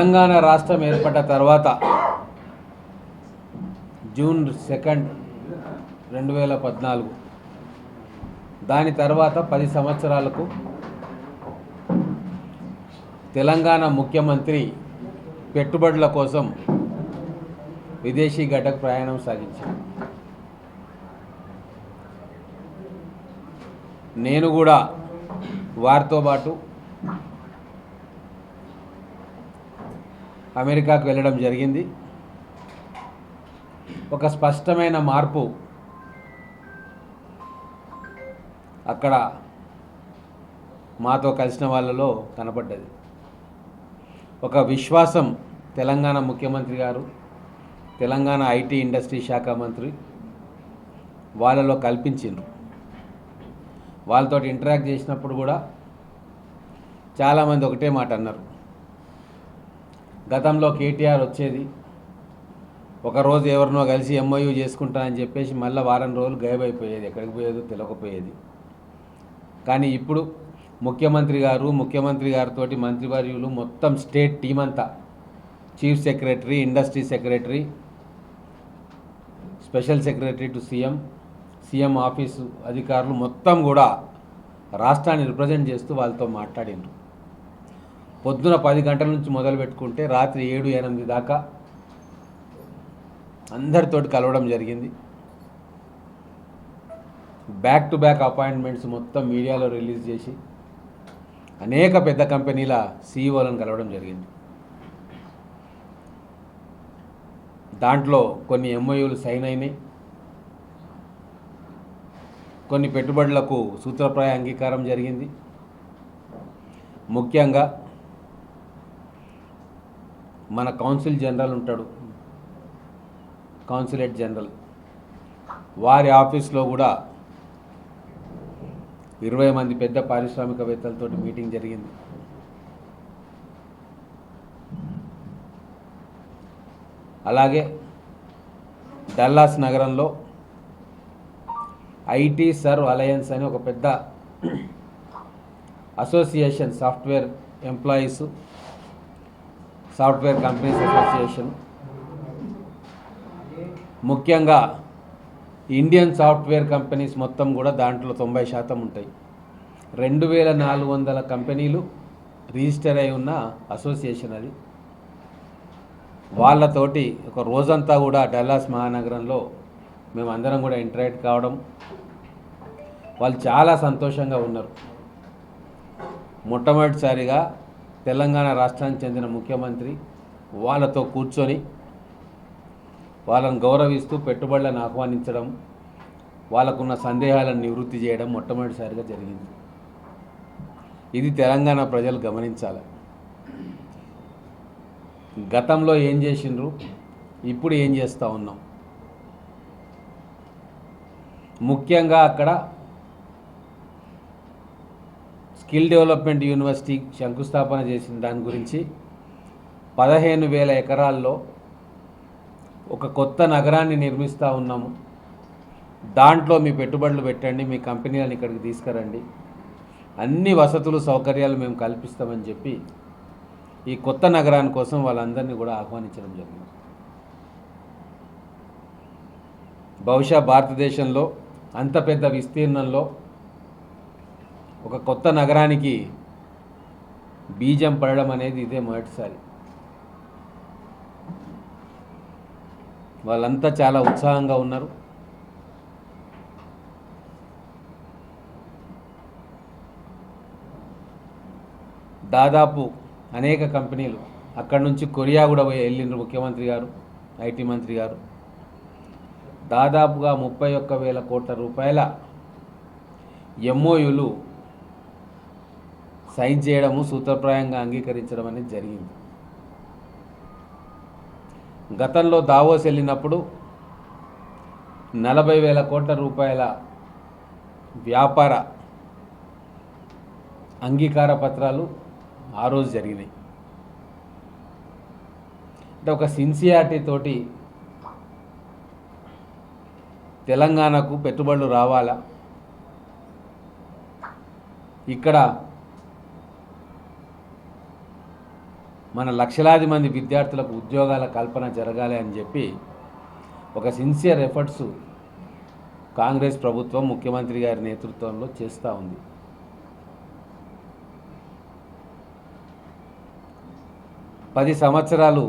తెలంగాణ రాష్ట్రం ఏర్పడ్డ తర్వాత జూన్ సెకండ్ రెండు వేల పద్నాలుగు. దాని తర్వాత పది సంవత్సరాలకు తెలంగాణ ముఖ్యమంత్రి పెట్టుబడుల కోసం విదేశీ గడ్డకు ప్రయాణం సాగించాను నేను కూడా వారితో పాటు అమెరికాకు వెళ్ళడం జరిగింది. ఒక స్పష్టమైన మార్పు అక్కడ మాతో కలిసిన వాళ్ళలో కనపడ్డది. ఒక విశ్వాసం తెలంగాణ ముఖ్యమంత్రి గారు తెలంగాణ ఐటీ ఇండస్ట్రీ శాఖ మంత్రి వాళ్ళలో కల్పించిండ్రు. వాళ్ళతో ఇంటరాక్ట్ చేసినప్పుడు కూడా చాలామంది ఒకటే మాట అన్నారు. గతంలో కేటీఆర్ వచ్చేది ఒకరోజు ఎవరినో కలిసి ఎంఓయూ చేసుకుంటానని చెప్పేసి మళ్ళీ వారం రోజులు గాయబైపోయేది ఎక్కడికి పోయేదో తెలియకపోయేది కానీ ఇప్పుడు ముఖ్యమంత్రి గారు ముఖ్యమంత్రి గారితో మంత్రివర్యులు మొత్తం స్టేట్ టీం అంతా chief secretary industry secretary special secretary to CM CM office అధికారులు మొత్తం కూడా రాష్ట్రాన్ని రిప్రజెంట్ చేస్తూ వాళ్ళతో మాట్లాడిండ్రు పొద్దున పది గంటల నుంచి మొదలు పెట్టుకుంటే రాత్రి ఏడు ఎనిమిది దాకా అందరితోటి కలవడం జరిగింది. బ్యాక్ టు బ్యాక్ అపాయింట్మెంట్స్ మొత్తం మీడియాలో రిలీజ్ చేసి అనేక పెద్ద కంపెనీల సీఈఓలను కలవడం జరిగింది. దాంట్లో కొన్ని ఎంఓయూలు సైన్ అయినాయి. కొన్ని పెట్టుబడులకు సూత్రప్రాయ అంగీకారం జరిగింది. ముఖ్యంగా మన కౌన్సిల్ జనరల్ ఉంటాడు. Consulate general. వారి ఆఫీస్లో కూడా ఇరవై మంది పెద్ద పారిశ్రామికవేత్తలతో మీటింగ్ జరిగింది. అలాగే డల్లాస్ నగరంలో ఐటీ సర్వ్ అలయన్స్ అని ఒక పెద్ద association software employees software companies association. ముఖ్యంగా ఇండియన్ సాఫ్ట్వేర్ కంపెనీస్ మొత్తం కూడా దాంట్లో తొంభై శాతం ఉంటాయి. రెండు వేల నాలుగు వందల కంపెనీలు రిజిస్టర్ అయి ఉన్న అసోసియేషన్ అది. వాళ్ళతోటి ఒక రోజంతా కూడా డల్లాస్ మహానగరంలో మేము అందరం కూడా ఇంటరాక్ట్ కావడం. వాళ్ళు చాలా సంతోషంగా ఉన్నారు. మొట్టమొదటిసారిగా తెలంగాణ రాష్ట్రానికి చెందిన ముఖ్యమంత్రి వాళ్ళతో కూర్చొని వాళ్ళని గౌరవిస్తూ పెట్టుబడులను ఆహ్వానించడం వాళ్ళకున్న సందేహాలను నివృత్తి చేయడం మొట్టమొదటిసారిగా జరిగింది. ఇది తెలంగాణ ప్రజలు గమనించాలి. గతంలో ఏం చేసిండ్రు? ఇప్పుడు ఏం చేస్తూ ఉన్నాం? ముఖ్యంగా అక్కడ స్కిల్ డెవలప్మెంట్ యూనివర్సిటీ శంకుస్థాపన చేసిన దాని గురించి పదిహేను వేల ఎకరాల్లో ఒక కొత్త నగరాన్ని నిర్మిస్తూ ఉన్నాము. దాంట్లో మీ పెట్టుబడులు పెట్టండి మీ కంపెనీలను ఇక్కడికి తీసుకురండి. అన్ని వసతులు సౌకర్యాలు మేము కల్పిస్తామని చెప్పి ఈ కొత్త నగరాని కోసం వాళ్ళందరినీ కూడా ఆహ్వానించడం జరిగింది. బహుశా భారతదేశంలో అంత పెద్ద విస్తీర్ణంలో ఒక కొత్త నగరానికి బీజం పడడం అనేది ఇదే మొదటిసారి. వాళ్ళంతా చాలా ఉత్సాహంగా ఉన్నారు. దాదాపు అనేక కంపెనీలు అక్కడి నుంచి కొరియా కూడా పోయి వెళ్ళిండ్రు ముఖ్యమంత్రి గారు ఐటీ మంత్రి గారు. దాదాపుగా ముప్పై ఒక్క వేల కోట్ల రూపాయల ఎంఓయులు సైన్ చేయడము సూత్రప్రాయంగా అంగీకరించడం అనేది జరిగింది. గతంలో దావోస్ వెళ్ళినప్పుడు నలభై వేల కోట్ల రూపాయల వ్యాపార అంగీకార పత్రాలు ఆ రోజు జరిగినాయి. అంటే ఒక సిన్సియారిటీ తోటి తెలంగాణకు పెట్టుబడులు రావాలా? ఇక్కడ మన లక్షలాది మంది విద్యార్థులకు ఉద్యోగాల కల్పన జరగాలి అని చెప్పి ఒక సిన్సియర్ ఎఫర్ట్స్ కాంగ్రెస్ ప్రభుత్వం ముఖ్యమంత్రి గారి నేతృత్వంలో చేస్తూ ఉంది. పది సంవత్సరాలు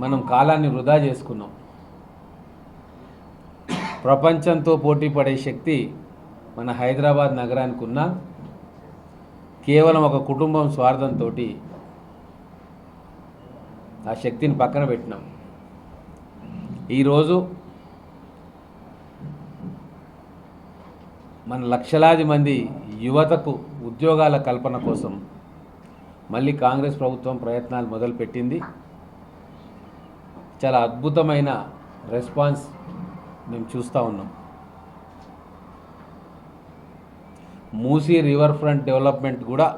మనం కాలాన్ని వృధా చేసుకున్నాం. ప్రపంచంతో పోటీ పడే శక్తి మన హైదరాబాద్ నగరానికి ఉన్న కేవలం ఒక కుటుంబం స్వార్థంతో ఆ శక్తిని పక్కన పెట్టినాం. ఈరోజు మన లక్షలాది మంది యువతకు ఉద్యోగాల కల్పన కోసం మళ్ళీ కాంగ్రెస్ ప్రభుత్వం ప్రయత్నాలు మొదలుపెట్టింది. చాలా అద్భుతమైన రెస్పాన్స్ మేము చూస్తూ ఉన్నాం. మూసీ రివర్ ఫ్రంట్ డెవలప్మెంట్ కూడా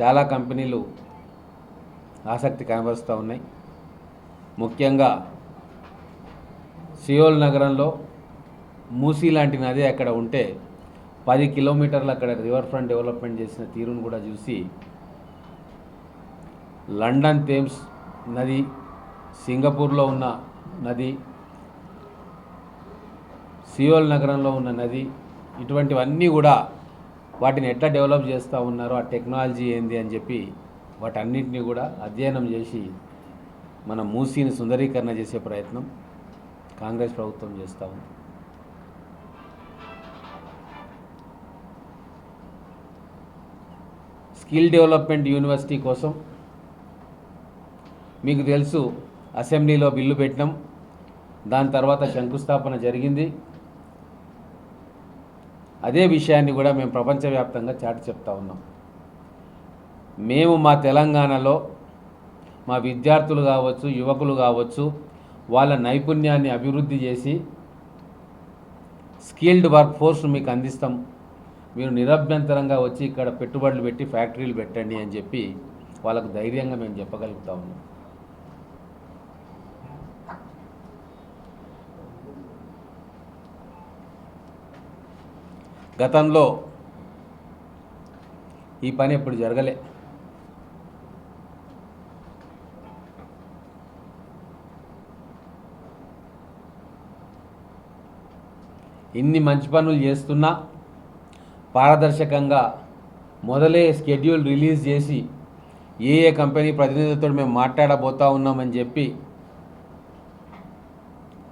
చాలా కంపెనీలు ఆసక్తి కనబరుస్తూ ఉన్నాయి. ముఖ్యంగా సియోల్ నగరంలో మూసీ లాంటి నది అక్కడ ఉంటే పది కిలోమీటర్లు అక్కడ రివర్ ఫ్రంట్ డెవలప్మెంట్ చేసిన తీరును కూడా చూసి లండన్ థేమ్స్ నది సింగపూర్లో ఉన్న నది సియోల్ నగరంలో ఉన్న నది ఇటువంటివన్నీ కూడా వాటిని ఎట్లా డెవలప్ చేస్తూ ఉన్నారో ఆ టెక్నాలజీ ఏంది అని చెప్పి వాటన్నింటినీ కూడా అధ్యయనం చేసి మన మూసీని సుందరీకరణ చేసే ప్రయత్నం కాంగ్రెస్ ప్రభుత్వం చేస్తూ ఉంది. స్కిల్ డెవలప్మెంట్ యూనివర్సిటీ కోసం మీకు తెలుసు అసెంబ్లీలో బిల్లు పెట్టినాం. దాని తర్వాత శంకుస్థాపన జరిగింది. అదే విషయాన్ని కూడా మేము ప్రపంచవ్యాప్తంగా చాటి చెప్తా ఉన్నాం. మేము మా తెలంగాణలో మా విద్యార్థులు కావచ్చు యువకులు కావచ్చు వాళ్ళ నైపుణ్యాన్ని అభివృద్ధి చేసి స్కిల్డ్ వర్క్ ఫోర్స్ మీకు అందిస్తాం. మీరు నిరభ్యంతరంగా వచ్చి ఇక్కడ పెట్టుబడులు పెట్టి ఫ్యాక్టరీలు పెట్టండి అని చెప్పి వాళ్ళకు ధైర్యంగా మేము చెప్పగలుగుతా ఉన్నాం. గతంలో ఈ పని ఎప్పుడు జరగలే. ఇన్ని మంచి పనులు చేస్తున్నా పారదర్శకంగా మొదలే స్కెడ్యూల్ రిలీజ్ చేసి ఏ ఏ కంపెనీ ప్రతినిధులతో మేము మాట్లాడబోతా ఉన్నామని చెప్పి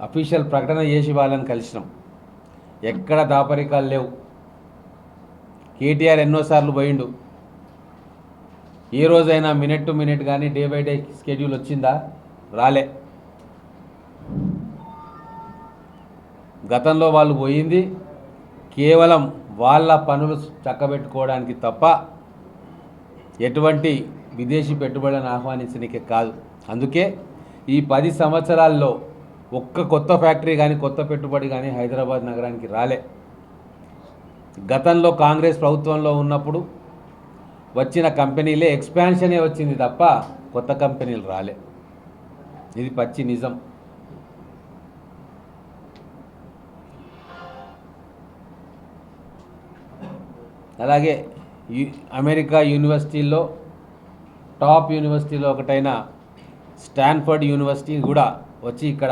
అఫీషియల్ ప్రకటన చేసి వాళ్ళని కలిసినాం. ఎక్కడ దాపరికాలు లేవు. కేటీఆర్ ఎన్నోసార్లు పోయిండు. ఏ రోజైనా మినిట్ టు మినిట్ కానీ డే బై డే స్కెడ్యూల్ వచ్చిందా? రాలే. గతంలో వాళ్ళు పోయింది. కేవలం వాళ్ళ పనులు చక్కబెట్టుకోవడానికి తప్ప ఎటువంటి విదేశీ పెట్టుబడులను ఆహ్వానించడానికి కాదు. అందుకే ఈ పది సంవత్సరాల్లో ఒక్క కొత్త ఫ్యాక్టరీ కానీ కొత్త పెట్టుబడి కానీ హైదరాబాద్ నగరానికి రాలే. గతంలో కాంగ్రెస్ ప్రభుత్వంలో ఉన్నప్పుడు వచ్చిన కంపెనీలే ఎక్స్పాన్షనే వచ్చింది తప్ప కొత్త కంపెనీలు రాలే. ఇది పచ్చి నిజం. అలాగే అమెరికా యూనివర్సిటీల్లో టాప్ యూనివర్సిటీలో ఒకటైన స్టాన్ఫర్డ్ యూనివర్సిటీ కూడా వచ్చి ఇక్కడ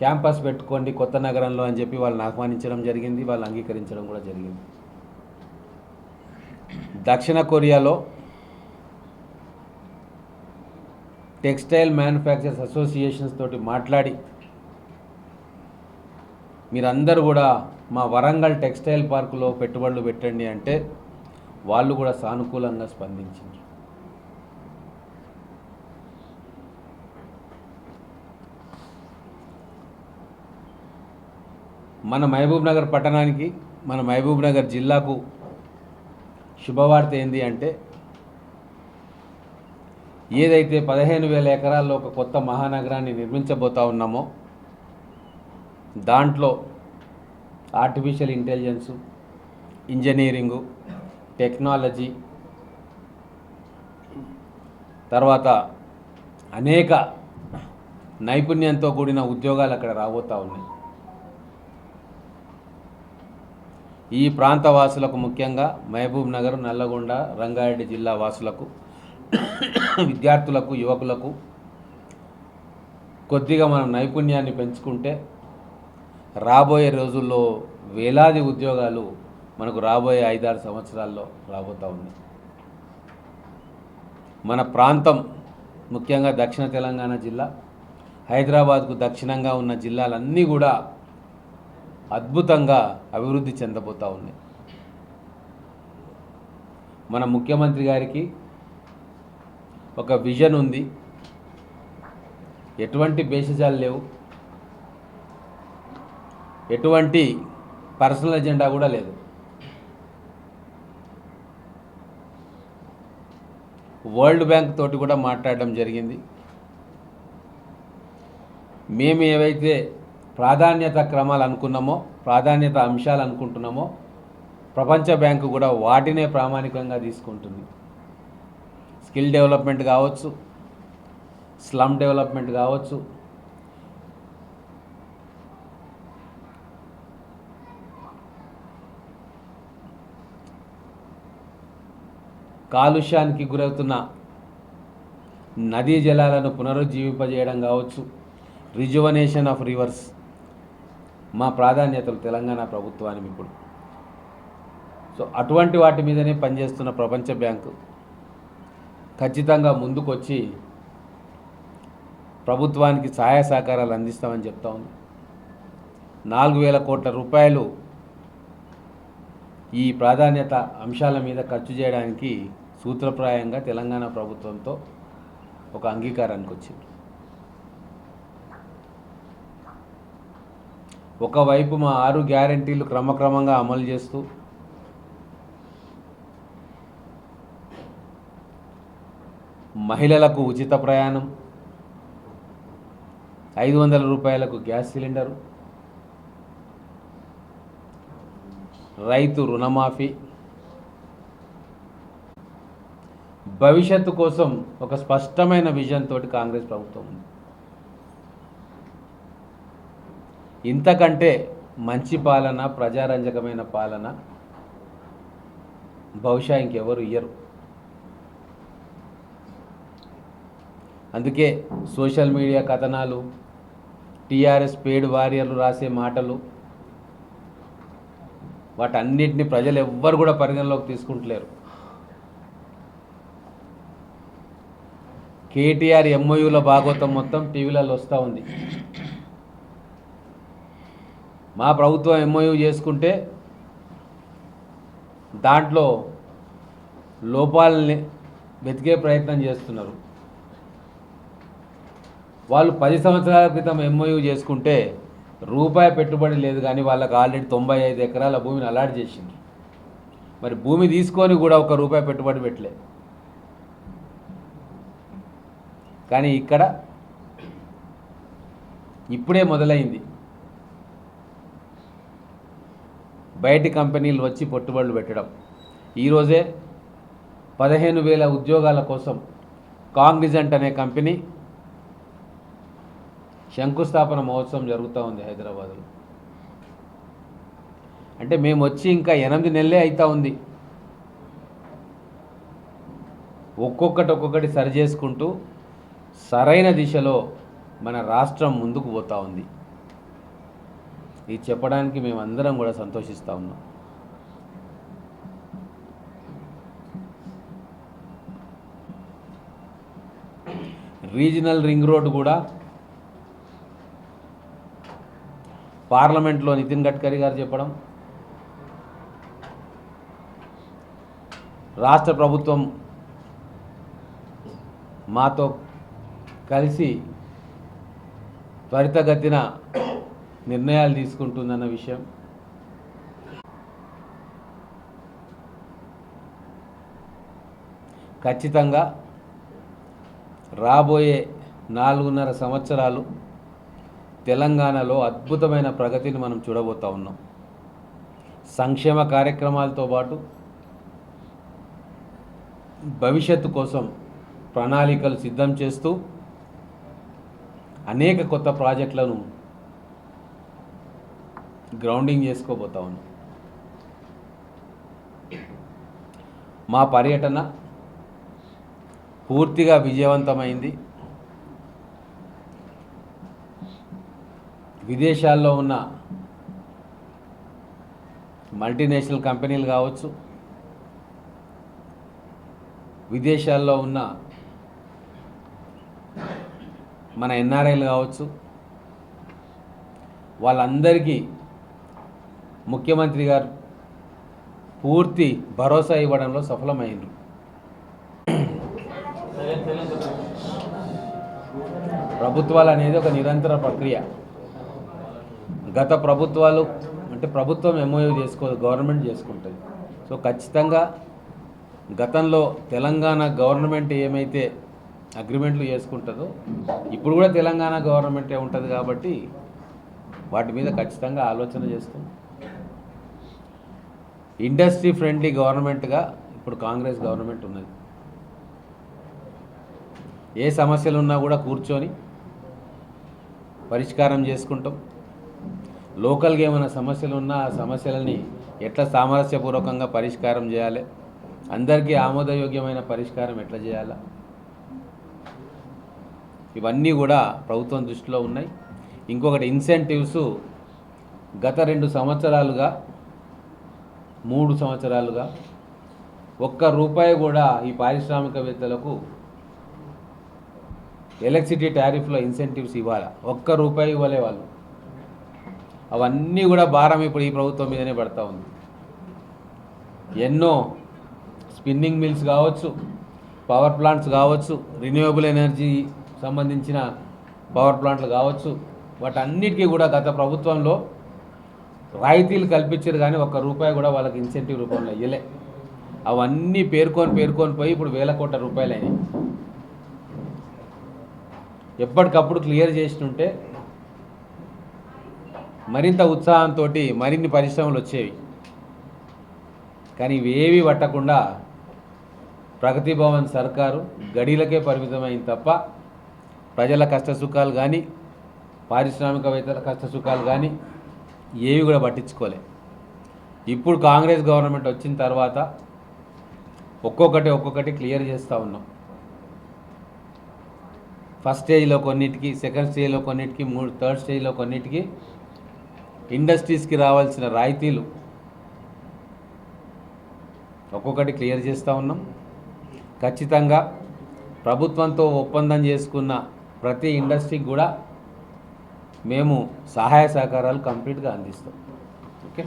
క్యాంపస్ పెట్టుకోండి కొత్త నగరంలో అని చెప్పి వాళ్ళని ఆహ్వానించడం జరిగింది వాళ్ళు అంగీకరించడం కూడా జరిగింది. దక్షిణ కొరియాలో టెక్స్టైల్ మ్యానుఫ్యాక్చర్స్ అసోసియేషన్స్ తోటి మాట్లాడి మీరందరూ కూడా మా వరంగల్ టెక్స్టైల్ పార్కులో పెట్టుబడులు పెట్టండి అంటే వాళ్ళు కూడా సానుకూలంగా స్పందించారు మన మహబూబ్ నగర్ పట్టణానికి మన మహబూబ్ నగర్ జిల్లాకు శుభవార్త ఏంది అంటే ఏదైతే పదిహేను వేల ఎకరాల్లో ఒక కొత్త మహానగరాన్ని నిర్మించబోతా ఉన్నామో దాంట్లో ఆర్టిఫిషియల్ ఇంటెలిజెన్సు ఇంజనీరింగు టెక్నాలజీ తర్వాత అనేక నైపుణ్యంతో కూడిన ఉద్యోగాలు అక్కడ రాబోతూ ఉన్నాయి. ఈ ప్రాంత వాసులకు ముఖ్యంగా మహబూబ్ నగర్ నల్లగొండ రంగారెడ్డి జిల్లా వాసులకు విద్యార్థులకు యువకులకు కొద్దిగా మనం నైపుణ్యాన్ని పెంచుకుంటే రాబోయే రోజుల్లో వేలాది ఉద్యోగాలు మనకు రాబోయే ఐదారు సంవత్సరాల్లో రాబోతూ ఉన్నాయి. మన ప్రాంతం ముఖ్యంగా దక్షిణ తెలంగాణ జిల్లా హైదరాబాద్కు దక్షిణంగా ఉన్న జిల్లాలన్నీ కూడా అద్భుతంగా అభివృద్ధి చెందబోతూ ఉన్నాయి. మన ముఖ్యమంత్రి గారికి ఒక విజన్ ఉంది. ఎటువంటి భేషజాలు లేవు. ఎటువంటి పర్సనల్ ఎజెండా కూడా లేదు. వరల్డ్ బ్యాంక్ తోటి కూడా మాట్లాడడం జరిగింది. మేము ఏవైతే ప్రాధాన్యత క్రమాలు అనుకున్నామో ప్రాధాన్యత అంశాలు అనుకుంటున్నామో ప్రపంచ బ్యాంకు కూడా వాటినే ప్రామాణికంగా తీసుకుంటుంది. స్కిల్ డెవలప్మెంట్ కావచ్చు స్లమ్ డెవలప్మెంట్ కావచ్చు కాలుష్యానికి గురవుతున్న నదీ జలాలను పునరుజ్జీవింపజేయడం కావచ్చు. రిజువనేషన్ ఆఫ్ రివర్స్ మా ప్రాధాన్యతలు తెలంగాణ ప్రభుత్వానికి ఇప్పుడు. సో అటువంటి వాటి మీదనే పనిచేస్తున్న ప్రపంచ బ్యాంకు ఖచ్చితంగా ముందుకొచ్చి ప్రభుత్వానికి సహాయ సహకారాలు అందిస్తామని చెప్తా ఉంది. నాలుగు వేల కోట్ల రూపాయలు ఈ ప్రాధాన్యత అంశాల మీద ఖర్చు చేయడానికి సూత్రప్రాయంగా తెలంగాణ ప్రభుత్వంతో ఒక అంగీకారానికి వచ్చింది. ఒకవైపు మా ఆరు గ్యారంటీలు క్రమక్రమంగా అమలు చేస్తూ మహిళలకు ఉచిత ప్రయాణం ఐదు వందల రూపాయలకు గ్యాస్ సిలిండరు రైతు రుణమాఫీ. భవిష్యత్తు కోసం ఒక స్పష్టమైన విజన్ తోటి కాంగ్రెస్ ప్రభుత్వం ఉంది. ఇంతకంటే మంచి పాలన ప్రజారంజకమైన పాలన బహుశా ఇంకెవరు ఇయ్యరు. అందుకే సోషల్ మీడియా కథనాలు టీఆర్ఎస్ పేడ్ వారియర్లు రాసే మాటలు వాటన్నిటిని ప్రజలు ఎవ్వరు కూడా పరిగణలోకి తీసుకుంటలేరు. కేటీఆర్ ఎంఓయూల భాగవతం మొత్తం టీవీలలో వస్తూ ఉంది. మా ప్రభుత్వం ఎంఓయూ చేసుకుంటే దాంట్లో లోపాలని వెతికే ప్రయత్నం చేస్తున్నారు. వాళ్ళు పది సంవత్సరాల క్రితం ఎంఓయూ చేసుకుంటే రూపాయి పెట్టుబడి లేదు కానీ వాళ్ళకి ఆల్రెడీ తొంభై ఐదు ఎకరాల భూమిని అలాట్ చేసింది. మరి భూమి తీసుకొని కూడా ఒక రూపాయి పెట్టుబడి పెట్టలే. కానీ ఇక్కడ ఇప్పుడే మొదలైంది. బయటి కంపెనీలు వచ్చి పెట్టుబడులు పెట్టడం. ఈరోజే పదిహేను వేల ఉద్యోగాల కోసం కాంగ్నిజెంట్ అనే కంపెనీ శంకుస్థాపన మహోత్సవం జరుగుతూ ఉంది హైదరాబాద్లో. అంటే మేము వచ్చి ఇంకా ఎనిమిది నెలలే అవుతా ఉంది. ఒక్కొక్కటి ఒక్కొక్కటి సరి చేసుకుంటూ సరైన దిశలో మన రాష్ట్రం ముందుకు పోతూ ఉంది. ఇది చెప్పడానికి మేమందరం కూడా సంతోషిస్తూ ఉన్నాం. రీజనల్ రింగ్ రోడ్ కూడా పార్లమెంట్లో నితిన్ గడ్కరీ గారు చెప్పడం రాష్ట్ర ప్రభుత్వం మాతో కలిసి త్వరితగతిన నిర్ణయాలు తీసుకుంటుందన్న విషయం. ఖచ్చితంగా రాబోయే నాలుగున్నర సంవత్సరాలు తెలంగాణలో అద్భుతమైన ప్రగతిని మనం చూడబోతా ఉన్నాం. సంక్షేమ కార్యక్రమాలతో పాటు భవిష్యత్తు కోసం ప్రణాళికలు సిద్ధం చేస్తూ అనేక కొత్త ప్రాజెక్టులను గ్రౌండింగ్ చేసుకోబోతా ఉన్నాం. మా పర్యటన పూర్తిగా విజయవంతమైంది. విదేశాల్లో ఉన్న మల్టీనేషనల్ కంపెనీలు కావచ్చు విదేశాల్లో ఉన్న మన ఎన్ఆర్ఐలు కావచ్చు వాళ్ళందరికీ ముఖ్యమంత్రి గారు పూర్తి భరోసా ఇవ్వడంలో సఫలమైనరు ప్రభుత్వాలు అనేది ఒక నిరంతర ప్రక్రియ. గత ప్రభుత్వాలు అంటే ప్రభుత్వం ఎంఓయూ చేసుకోదు గవర్నమెంట్ చేసుకుంటుంది. సో ఖచ్చితంగా గతంలో తెలంగాణ గవర్నమెంట్ ఏమైతే అగ్రిమెంట్లు చేసుకుంటుందో ఇప్పుడు కూడా తెలంగాణ గవర్నమెంటే ఉంటుంది కాబట్టి వాటి మీద ఖచ్చితంగా ఆలోచన చేస్తాం. ఇండస్ట్రీ ఫ్రెండ్లీ గవర్నమెంట్గా ఇప్పుడు కాంగ్రెస్ గవర్నమెంట్ ఉన్నది. ఏ సమస్యలు ఉన్నా కూడా కూర్చొని పరిష్కారం చేసుకుంటాం. లోకల్గా ఏమైనా సమస్యలు ఉన్నా ఆ సమస్యలని ఎట్లా సామరస్యపూర్వకంగా పరిష్కారం చేయాలి? అందరికీ ఆమోదయోగ్యమైన పరిష్కారం ఎట్లా చేయాలా? ఇవన్నీ కూడా ప్రభుత్వం దృష్టిలో ఉన్నాయి. ఇంకొకటి ఇన్సెంటివ్స్ గత రెండు సంవత్సరాలుగా మూడు సంవత్సరాలుగా ఒక్క రూపాయి కూడా ఈ పారిశ్రామికవేత్తలకు ఎలక్ట్రిసిటీ టారిఫ్లో ఇన్సెంటివ్స్ ఇవ్వాలి? ఒక్క రూపాయి ఇవ్వలే వాళ్ళు. అవన్నీ కూడా భారం ఇప్పుడు ఈ ప్రభుత్వం మీదనే పడతా ఉంది. ఎన్నో స్పిన్నింగ్ మిల్స్ కావచ్చు పవర్ ప్లాంట్స్ కావచ్చు రిన్యూవబుల్ ఎనర్జీ సంబంధించిన పవర్ ప్లాంట్లు కావచ్చు వాటన్నిటికీ కూడా గత ప్రభుత్వంలో రాయితీలు కల్పించారు కానీ ఒక్క రూపాయి కూడా వాళ్ళకి ఇన్సెంటివ్ రూపంలో ఇవ్వలే అవన్నీ పేర్కొని పేర్కొని పోయి ఇప్పుడు వేల కోట్ల రూపాయలు అయినాయి ఎప్పటికప్పుడు క్లియర్ చేసినుంటే మరింత ఉత్సాహంతో మరిన్ని పరిశ్రమలు వచ్చేవి. కానీ ఇవేవి పట్టకుండా ప్రగతి భవన్ సర్కారు గడిలకే పరిమితమైంది తప్ప ప్రజల కష్టసుఖాలు కానీ పారిశ్రామికవేత్తల కష్టసుఖాలు కానీ ఏవి కూడా పట్టించుకోలే. ఇప్పుడు కాంగ్రెస్ గవర్నమెంట్ వచ్చిన తర్వాత ఒక్కొక్కటి ఒక్కొక్కటి క్లియర్ చేస్తూ ఉన్నాం. ఫస్ట్ స్టేజ్లో కొన్నిటికి సెకండ్ స్టేజ్లో కొన్నిటికి మూడు థర్డ్ స్టేజ్లో కొన్నిటికి ఇండస్ట్రీస్కి రావాల్సిన రాయితీలు ఒక్కొక్కటి క్లియర్ చేస్తూ ఉన్నాం. ఖచ్చితంగా ప్రభుత్వంతో ఒప్పందం చేసుకున్న ప్రతి ఇండస్ట్రీకి కూడా మేము సహాయ సహకారాలు కంప్లీట్గా అందిస్తాం. ఓకే?